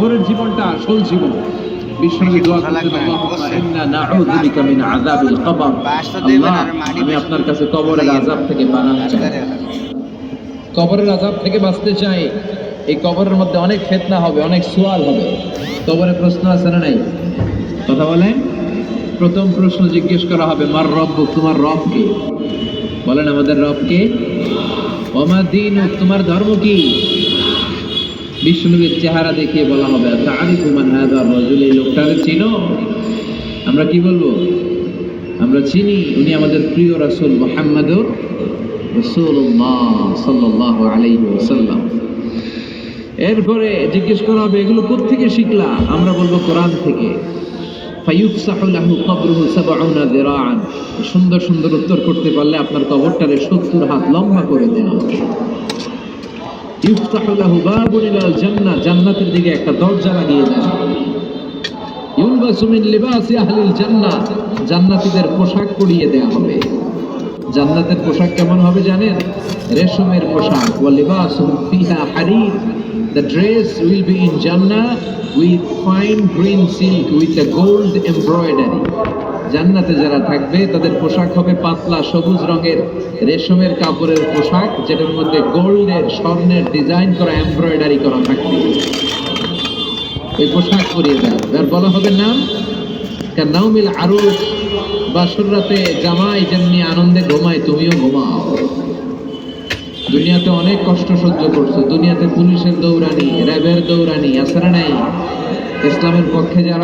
কবরের জীবনটা আসল জীবন। আমি আপনার কাছে কবরের আযাব থেকে চাই। কবরের আযাব থেকে বাঁচতে চাই এই কবরের মধ্যে অনেক ফিতনা হবে অনেক সুয়াল হবে। কবরে প্রশ্ন আছে না নাই? কথা বলেন। প্রথম প্রশ্ন জিজ্ঞেস করা হবে মার রব তোমার রব কে? বলেন আমাদের রব কে? ওমা দিন তোমার ধর্ম কি? বিষ্ণুবীর চেহারা দেখিয়ে বলা হবে তারিফু মান হাযা রাজুল এই লোকটাকে চিনো? আমরা কি বলব? আমরা চিনি, উনি আমাদের প্রিয় রাসূল মুহাম্মদুর এরপরে জিজ্ঞেস করা হবে, এগুলো কোত্থেকে শিখলা? আমরা বলব, কোরআন থেকে। সুন্দর সুন্দর উত্তর করতে পারলে আপনার কবরটারে 70 হাত লম্বা করে দেওয়া জান্নাহ, জান্নাতের দিকে একটা দরজা লাগিয়ে হবে ইউলবাসু জান্নাতীদের পোশাক পরিয়ে দেওয়া হবে। জান্নাতের পোশাক কেমন হবে জানেন? রেশমের পোশাক. জান্নাতে যারা থাকবে, তাদের পোশাক হবে পাতলা সবুজ রঙের রেশমের কাপড়ের পোশাক, যেটার মধ্যে গোল্ডের, স্বর্ণের ডিজাইন করা, এমব্রয়ডারি করা থাকবে। ওই পোশাক পরিয়ে দেয় আর বলা হবে নাম নাউমিল আরুস বাসর রাতে জামাই যেমনি আনন্দে ঘুমায়, তুমিও ঘুমাও। দুনিয়াতে অনেক কষ্ট সহ্য করছ। দুনিয়াতে পুলিশের দৌড়ানি, র্যাবের দৌড়ানি না নাই। ইসলামের পক্ষে যারা